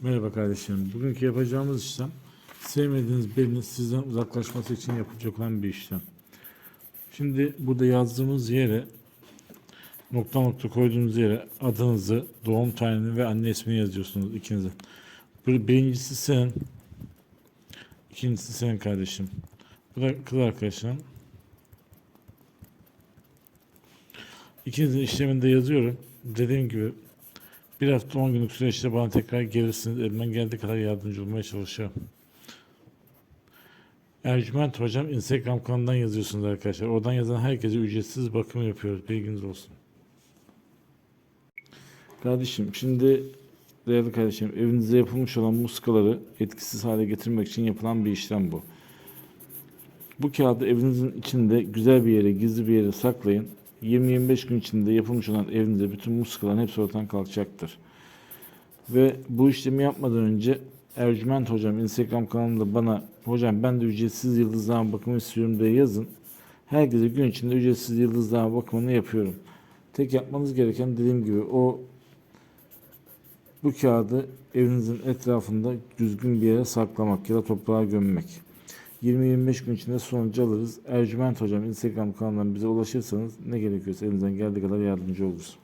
Merhaba kardeşlerim. Bugünkü yapacağımız işlem sevmediğiniz birinin sizden uzaklaşması için yapılacak olan bir işlem. Şimdi burada yazdığımız yere nokta nokta koyduğunuz yere adınızı, doğum tarihini ve anne ismini yazıyorsunuz ikinize. Bir- Birincisi senin, ikincisi senin kardeşim. Bu da kız arkadaşın. İkinizin işlemini de yazıyorum. Dediğim gibi bir hafta 10 günlük süreçte bana tekrar gelirsiniz. Elimden geldiği kadar yardımcı olmaya çalışacağım. Ercüment Hocam Instagram kanalından yazıyorsunuz arkadaşlar. Oradan yazan herkese ücretsiz bakım yapıyoruz. Bilginiz olsun. Kardeşim şimdi değerli kardeşim evinizde yapılmış olan muskaları etkisiz hale getirmek için yapılan bir işlem bu. Bu kağıdı evinizin içinde güzel bir yere, gizli bir yere saklayın. 20-25 gün içinde yapılmış olan evinizde bütün muskaların hepsi ortadan kalkacaktır. Ve bu işlemi yapmadan önce Ercüment Hocam Instagram kanalında bana hocam ben de ücretsiz yıldızlama bakımı istiyorum diye yazın. Herkese gün içinde ücretsiz yıldızlama bakımını yapıyorum. Tek yapmanız gereken dediğim gibi o bu kağıdı evinizin etrafında düzgün bir yere saklamak ya da toprağa gömmek. 20-25 gün içinde sonucu alırız. Ercüment Hocam Instagram kanalından bize ulaşırsanız ne gerekiyorsa elinizden geldiği kadar yardımcı oluruz.